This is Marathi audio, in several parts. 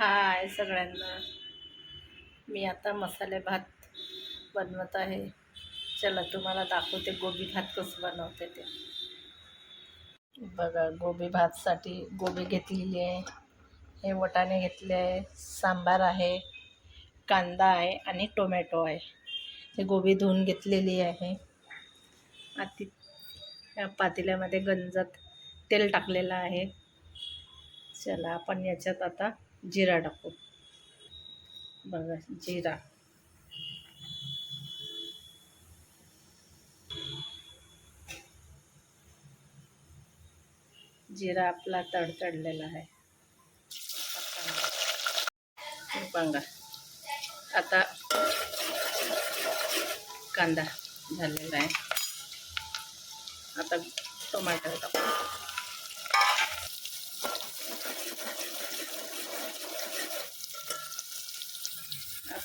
हाय सगळ्यांना. मी आता मसाले भात बनवत आहे. चला तुम्हाला दाखवते गोबी भात कसं बनवते ते. बघा गोबी भातसाठी गोबी घेतलेली आहे. हे वटाणे घेतले आहे. सांबार आहे कांदा आहे आणि टोमॅटो आहे. हे गोबी धुवून घेतलेली आहे. आती या पातेल्यामध्ये गंजात तेल टाकलेलं आहे. चला आपण याच्यात आता जिरा टाकू. बघा जिरा. जिरा आपला तडतडलेला आहे. बघा. आता कांदा झालेला आहे. आता टोमॅटो टाकू.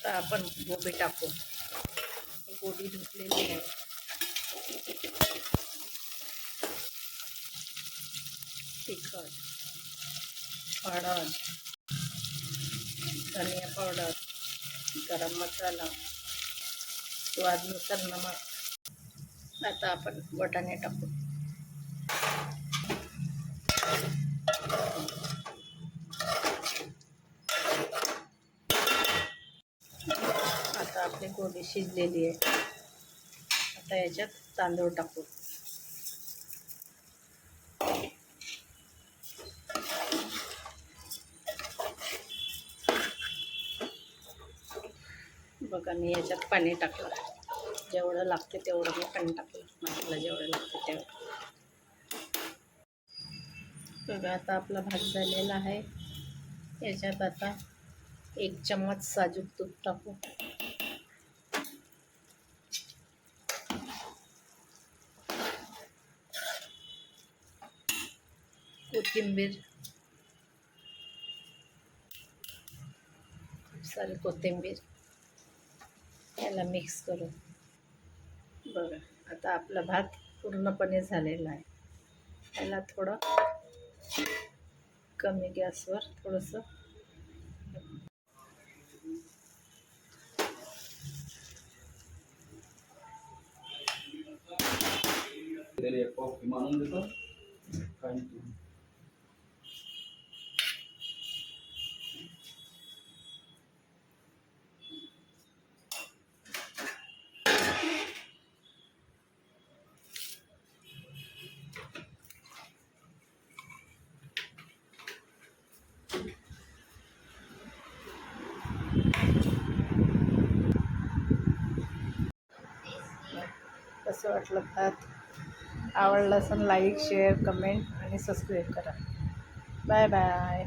आता आपण गोबी टाकू. गोबी धुतलेली आहे. तिखट हळद धनिया पावडर गरम मसाला स्वादनुसार नमक. आता आपण वटाणे टाकू आता आपली गोबी शिजलेली आहे. आता याच्यात तांदूळ टाकू. बघा मी याच्यात पाणी टाकलं जेवढं लागते तेवढं मी पाणी टाकलं मला जेवढं लागते तेवढं. बघा आता आपला भात झालेला आहे. याच्यात आता एक चम्मच साजूक तूप टाकू. कोथिंबीर. खूप सारी कोथिंबीर. याला मिक्स करू. बघा आता आपला भात पूर्णपणे झालेला आहे. याला थोडं कमी गॅसवर थोडंसं त्याला कसं वाटलं भात आवडलं असं लाईक शेअर कमेंट आणि सबस्क्राईब करा. Bye bye